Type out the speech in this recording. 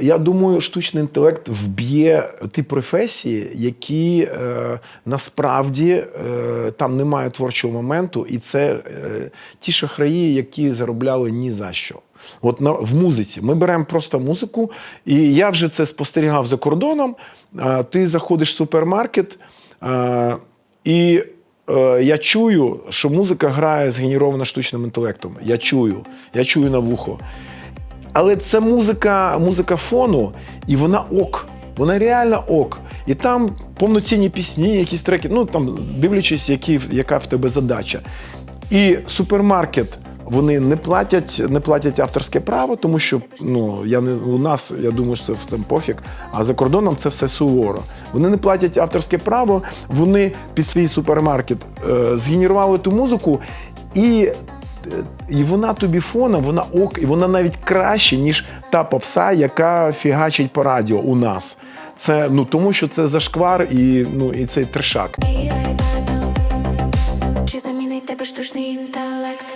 Я думаю, штучний інтелект вб'є ті професії, які е, насправді е, там немає творчого моменту, і це е, ті шахраї, які заробляли ні за що. От на, в музиці ми беремо просто музику, і я вже це спостерігав за кордоном. Е, ти заходиш в супермаркет, е, і е, я чую, що музика грає згенерована штучним інтелектом. Я чую, я чую на вухо. Але це музика, музика фону, і вона ок. Вона реально ок. І там повноцінні пісні, якісь треки, ну там дивлячись, які, яка в тебе задача. І супермаркет. Вони не платять, не платять авторське право, тому що ну я не у нас, я думаю, що це пофіг. А за кордоном це все суворо. Вони не платять авторське право, вони під свій супермаркет е, згенерували ту музику, і і вона тобі фоном, вона ок, і вона навіть краще, ніж та попса, яка фігачить по радіо у нас. Це ну тому, що це зашквар і ну і цей трешак. Чи замінить тебе штучний інтелект?